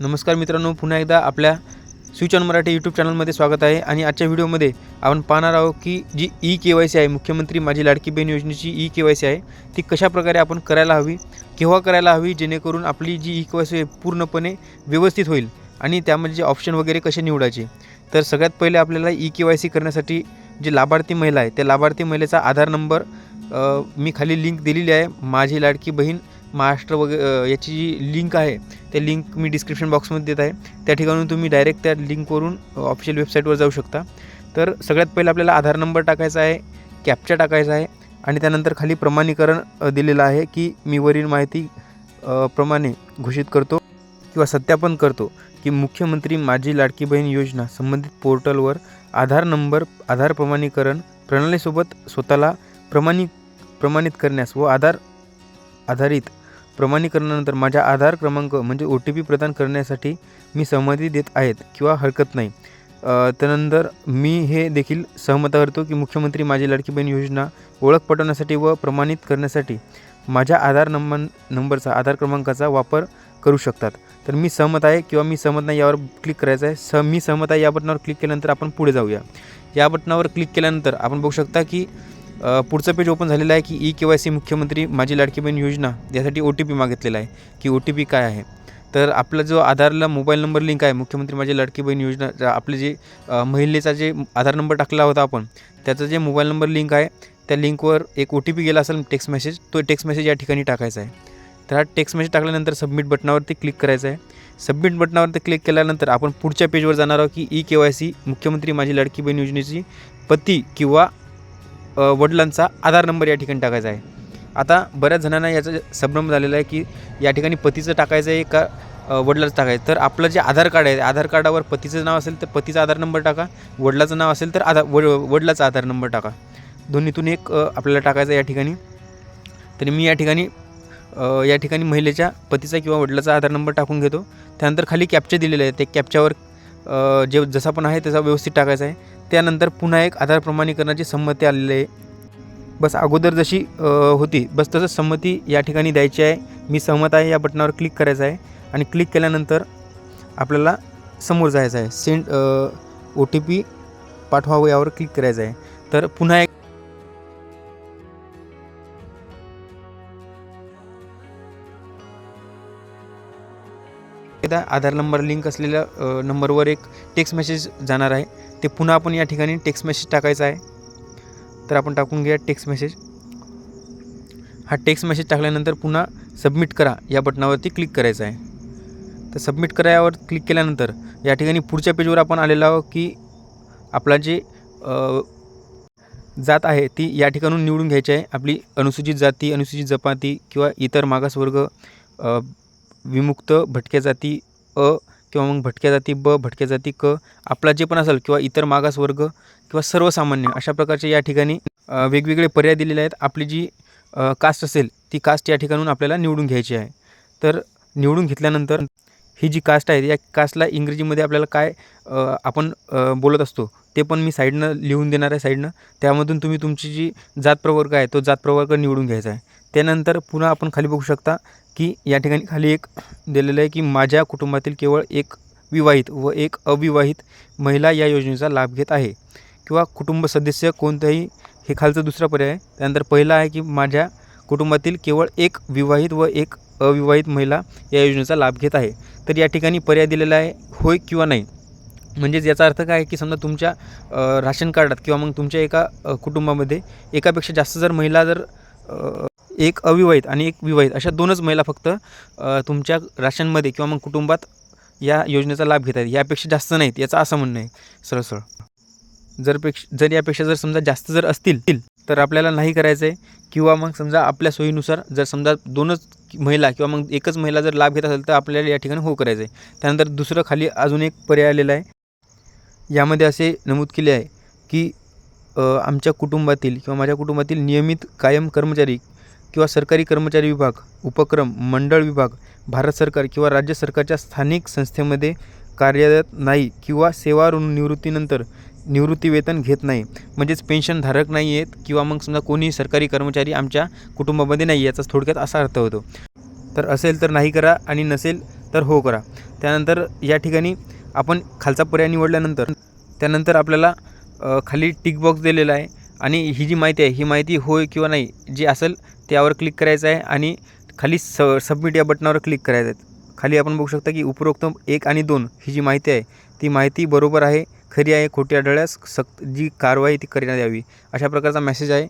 नमस्कार मित्रांनो पुन्हा एकदा आपल्या स्विच ऑन मराठी यूट्यूब चॅनलमध्ये स्वागत आहे. आणि आजच्या व्हिडिओमध्ये आपण पाहणार आहोत की G E K Y C आहे मुख्यमंत्री माझी लाडकी बहीण योजनेची ई के वाय सी आहे ती कशाप्रकारे आपण करायला हवी केव्हा करायला हवी जेणेकरून आपली G E K Y C आहे पूर्णपणे व्यवस्थित होईल आणि त्यामध्ये जे ऑप्शन वगैरे कसे निवडायचे. तर सगळ्यात पहिले आपल्याला ई के वाय सी करण्यासाठी जी लाभार्थी महिला आहे त्या लाभार्थी महिलेचा आधार नंबर मी खाली लिंक दिलेली आहे. माझी लाडकी बहीण महाराष्ट्र वगैरे याची जी लिंक आहे त्या लिंक मी डिस्क्रिप्शन बॉक्समध्ये देत आहे. त्या ठिकाणून तुम्ही डायरेक्ट त्या लिंकवरून ऑफिशियल वेबसाईटवर जाऊ शकता. तर सगळ्यात पहिलं आपल्याला आधार नंबर टाकायचा आहे कॅप्चा टाकायचा आहे आणि त्यानंतर खाली प्रमाणीकरण दिलेलं आहे की मी वरील माहिती प्रमाणे घोषित करतो किंवा सत्यापन करतो की मुख्यमंत्री माझी लाडकी बहीण योजना संबंधित पोर्टलवर आधार नंबर आधार प्रमाणीकरण प्रणालीसोबत स्वतःला प्रमाणित प्रमाणित करण्यास व आधार आधारित प्रमाणीकरणानंतर माझ्या आधार क्रमांक म्हणजे ओ टी पी प्रदान करण्यासाठी मी सहमती देत आहेत किंवा हरकत नाही. त्यानंतर मी हे देखील सहमत करतो की मुख्यमंत्री माझी लाडकी बहीण योजना ओळख पटवण्यासाठी व प्रमाणित करण्यासाठी माझ्या आधार नंबर नंबरचा आधार क्रमांकाचा वापर करू शकतात. तर मी सहमत आहे किंवा मी सहमत नाही यावर क्लिक करायचं आहे. स मी सहमत आहे या बटनावर क्लिक केल्यानंतर आपण पुढे जाऊया. या बटनावर क्लिक केल्यानंतर आपण बघू शकता की पुढचं पेज ओपन झालेलं आहे की ई के वाय सी मुख्यमंत्री माझी लाडकी बहीण योजना यासाठी ओ टी पी मागितलेला आहे. की ओ टी पी काय आहे? तर आपला जो आधारला मोबाईल नंबर लिंक आहे मुख्यमंत्री माझी लाडकी बहीण योजना आपले जे महिलेचा जे आधार नंबर टाकला होता आपण त्याचा जे मोबाईल नंबर लिंक आहे त्या लिंकवर एक ओ टी पी गेला असेल टेक्स्ट मेसेज तो टेक्स्ट मेसेज या ठिकाणी टाकायचा आहे. तर हा टेक्स्ट मेसेज टाकल्यानंतर सबमिट बटनावरती क्लिक करायचं आहे. सबमिट बटनावरती क्लिक केल्यानंतर आपण पुढच्या पेजवर जाणार आहोत की ई के वाय सी मुख्यमंत्री माझी लाडकी बहीण योजनेची पती किंवा वडिलांचा आधार नंबर या ठिकाणी टाकायचा आहे. आता बऱ्याच जणांना याचा संभ्रम झालेला आहे की या ठिकाणी पतीचं टाकायचं आहे का वडिलाचं टाकायचं तर आपलं जे आधार कार्ड आहे आधार कार्डावर पतीचं नाव असेल तर पतीचा आधार नंबर टाका वडिलाचं नाव असेल तर आधार वड वडिलाचा आधार नंबर टाका. दोन्हीतून एक आपल्याला टाकायचं आहे या ठिकाणी. तरी मी या ठिकाणी या ठिकाणी महिलेच्या पतीचा किंवा वडिलाचा आधार नंबर टाकून घेतो. त्यानंतर खाली कॅप्चे दिलेले आहे. ते कॅप्च्यावर जे जसा पण आहे त्याचा व्यवस्थित टाकायचा आहे. त्यानंतर पुन्हा एक आधार प्रमाणीकरणाची संमती आलेली आहे. बस अगोदर जशी होती बस तसंच संमती या ठिकाणी द्यायची आहे. मी सहमत आहे या बटनावर क्लिक करायचं आहे. आणि क्लिक केल्यानंतर आपल्याला समोर जायचं आहे. सेंड ओ टी पी पाठवावं यावर क्लिक करायचं आहे. तर पुन्हा एक एकदा आधार नंबर लिंक असलेल्या नंबरवर एक टेक्स्ट मेसेज जाणार आहे. ते पुन्हा आपण या ठिकाणी टेक्स्ट मेसेज टाकायचा आहे. तर आपण टाकून घ्या टेक्स्ट मेसेज हा टेक्स्ट मेसेज टाकल्यानंतर पुन्हा सबमिट करा. या बटनावरती क्लिक करायचं आहे. तर सबमिट करायावर क्लिक केल्यानंतर या ठिकाणी पुढच्या पेजवर आपण आलेलो आहोत की आपला जे जात आहे ती या ठिकाणून निवडून घ्यायची आहे. आपली अनुसूचित जाती अनुसूचित जमाती किंवा इतर मागासवर्ग विमुक्त भटक्या जाती अ किंवा मग भटक्या जाती ब भटक्या जाती क आपला जे पण असेल किंवा इतर मागासवर्ग किंवा सर्वसामान्य अशा प्रकारचे या ठिकाणी वेगवेगळे पर्याय दिलेले आहेत. आपली जी कास्ट असेल ती कास्ट या ठिकाणून आपल्याला निवडून घ्यायची आहे. तर निवडून घेतल्यानंतर ही जी कास्ट आहे या कास्टला इंग्रजीमध्ये आपल्याला काय आपण बोलत असतो ते पण मी साईडनं लिहून देणार आहे साईडनं त्यामधून तुम्ही तुमची जी जात प्रवर्ग आहे तो जात प्रवर्ग निवडून घ्यायचा आहे. त्यानंतर पुन्हा आपण खाली बघू शकता की या ठिकाणी खाली एक दिलेलं आहे की माझ्या कुटुंबातील केवळ एक विवाहित व एक अविवाहित महिला या योजनेचा लाभ घेत आहे. किंवा कुटुंब सदस्य कोणताही हे खालचं दुसरा पर्याय आहे. त्यानंतर पहिला आहे की माझ्या कुटुंबातील केवळ एक विवाहित व एक अविवाहित महिला या योजनेचा लाभ घेत आहे. तर या ठिकाणी पर्याय दिलेला आहे होय किंवा नाही. म्हणजेच याचा अर्थ काय आहे की समजा तुमच्या राशन कार्डात किंवा मग तुमच्या एका कुटुंबामध्ये एकापेक्षा जास्त जर महिला जर एक अविवाहित आणि एक विवाहित अशा दोनच महिला फक्त तुमच्या राशनमध्ये किंवा मग कुटुंबात या योजनेचा लाभ घेत आहेत. यापेक्षा जास्त नाहीत याचं असं म्हणणं आहे. सरळ सरळ. जर पेक्ष जर यापेक्षा जर समजा जास्त जर असतील तर आपल्याला नाही करायचं आहे किंवा मग समजा आपल्या सोयीनुसार जर समजा दोनच महिला किंवा मग एकच महिला जर लाभ घेत असेल तर आपल्याला या ठिकाणी हो करायचं आहे त्यानंतर दुसरं खाली अजून एक पर्याय आलेला आहे. यामध्ये असे नमूद केले आहे की आमच्या कुटुंबातील किंवा माझ्या कुटुंबातील नियमित कायम कर्मचारी किंवा सरकारी कर्मचारी विभाग उपक्रम मंडळ विभाग भारत सरकार किंवा राज्य सरकारच्या स्थानिक संस्थेमध्ये कार्यरत नाही किंवा सेवा निवृत्तीनंतर निवृत्ती वेतन घेत नाही. म्हणजेच पेन्शनधारक नाही आहेत किंवा मग समजा कोणी सरकारी कर्मचारी आमच्या कुटुंबामध्ये नाही याचा थोडक्यात असा अर्थ होतो. तर असेल तर नाही करा आणि नसेल तर हो करा. त्यानंतर या ठिकाणी आपण खालचा पर्याय निवडल्यानंतर त्यानंतर आपल्याला खाली टिक बॉक्स दिलेला आहे आणि ही जी माहिती आहे ही माहिती होय किंवा नाही जी असेल त्यावर क्लिक करायचं आहे आणि खाली स सबमिट या बटनावर क्लिक करायचं आहे. खाली आपण बघू शकता की उपरोक्त एक आणि दोन ही जी माहिती आहे ती माहिती बरोबर आहे खरी आहे खोटी आढळल्यास सक्त जी कारवाई ती करण्यात यावी. अशा प्रकारचा मेसेज आहे.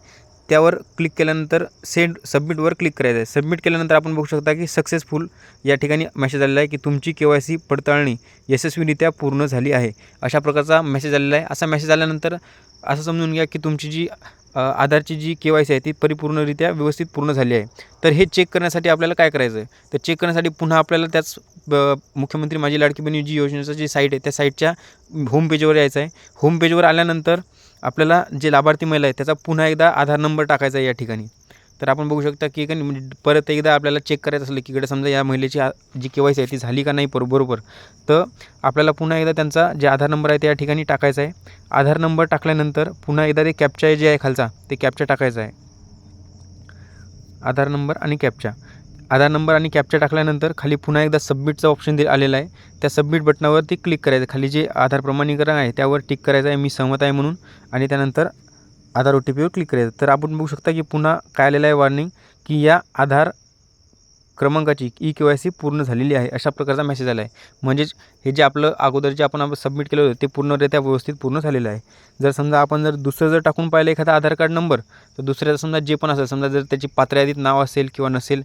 त्यावर क्लिक केल्यानंतर सेंड सबमिटवर क्लिक करायचं आहे. सबमिट केल्यानंतर आपण बघू शकता की सक्सेसफुल या ठिकाणी मेसेज आलेला आहे की तुमची के वाय सी पडताळणी यशस्वीरित्या पूर्ण झाली आहे. अशा प्रकारचा मेसेज आलेला आहे. असा मेसेज आल्यानंतर असं समजून घ्या की तुमची जी आधारची जी के वाय सी आहे ती परिपूर्णरित्या व्यवस्थित पूर्ण झाली आहे. तर हे चेक करण्यासाठी आपल्याला काय करायचं आहे तर चेक करण्यासाठी पुन्हा आपल्याला त्याच ब- मुख्यमंत्री माझी लाडकी बहिणी जी योजनेचं जी साईट आहे त्या साईटच्या होम पेजवर यायचं आहे होम पेजवर आल्यानंतर आपल्याला जे लाभार्थी महिला आहे त्याचा पुन्हा एकदा आधार नंबर टाकायचा आहे या ठिकाणी. तर आपण बघू शकता की एका म्हणजे परत एकदा आपल्याला चेक करायचं असलं की इकडे समजा या महिलेची जी के वाय सी आहे ती झाली का नाही बरोबर. तर आपल्याला पुन्हा एकदा त्यांचा जे आधार नंबर आहे त्या ठिकाणी टाकायचा आहे. आधार नंबर टाकल्यानंतर पुन्हा एकदा ते कॅप्चा जे आहे खालचा ते कॅप्चा टाकायचा आहे. आधार नंबर आणि कॅपचा आधार नंबर आणि कॅपचा टाकल्यानंतर खाली पुन्हा एकदा सबमिटचा ऑप्शन दे आलेला आहे. त्या सबमिट बटनावरती क्लिक करायचं खाली जे आधार प्रमाणीकरण आहे त्यावर टिक करायचं आहे. मी सहमत आहे म्हणून. आणि त्यानंतर आधार ओ टी पीवर क्लिक करायचं. तर आपण बघू शकता की पुन्हा काय आलेलं आहे वॉर्निंग की या आधार क्रमांकाची ई के वाय सी पूर्ण झालेली आहे. अशा प्रकारचा मेसेज आला आहे म्हणजेच हे जे आपलं अगोदर जे आपण सबमिट केलं होतं ते पूर्णरित्या व्यवस्थित पूर्ण झालेलं आहे. जर समजा आपण जर दुसरं जर टाकून पाहिलं एखादा आधार कार्ड नंबर तर दुसऱ्याचा समजा जे पण असेल समजा जर त्याची पात्र यादीत नाव असेल किंवा नसेल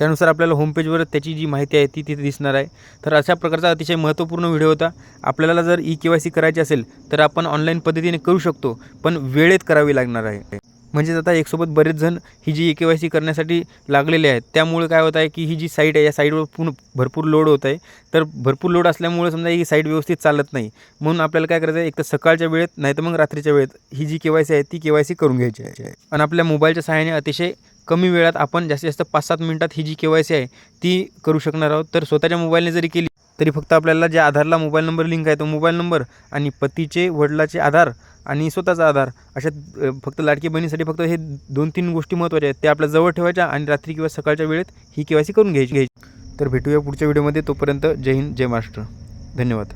त्यानुसार आपल्याला होमपेजवर त्याची जी माहिती आहे ती तिथे दिसणार आहे. तर अशा प्रकारचा अतिशय महत्त्वपूर्ण व्हिडिओ होता. आपल्याला जर ई के वाय सी करायची असेल तर आपण ऑनलाईन पद्धतीने करू शकतो पण वेळेत करावी लागणार आहे. म्हणजेच आता एकसोबत बरेच जण ही जी ई के वाय सी करण्यासाठी लागलेले आहेत त्यामुळे काय होत आहे की ही जी साईट आहे या साईटवर पूर्ण भरपूर लोड होत आहे. तर भरपूर लोड असल्यामुळे समजा ही साईट व्यवस्थित चालत नाही. म्हणून आपल्याला काय करायचं आहे एक तर सकाळच्या वेळेत नाही तर मग रात्रीच्या वेळेत ही जी के वाय सी आहे ती के वाय सी करून घ्यायची आहे. आणि आपल्या मोबाईलच्या सहाय्याने अतिशय कमी वेळात आपण जास्तीत जास्त पाच सात मिनटात ही जी के वाय सी आहे ती करू शकणार आहोत. तर स्वतःच्या मोबाईलने जरी केली तरी फक्त आपल्याला ज्या आधारला मोबाईल नंबर लिंक आहे तो मोबाईल नंबर आणि पतीचे वडिलाचे आधार आणि स्वतःचा आधार अशा फक्त लाडकी बहिणीसाठी फक्त हे दोन तीन गोष्टी महत्त्वाच्या आहेत. त्या आपल्या जवळ ठेवायच्या आणि रात्री किंवा सकाळच्या वेळेत ही के वाय सी करून घ्यायची घ्यायची. तर भेटूया पुढच्या व्हिडिओमध्ये. तोपर्यंत जय हिंद जय महाराष्ट्र. धन्यवाद.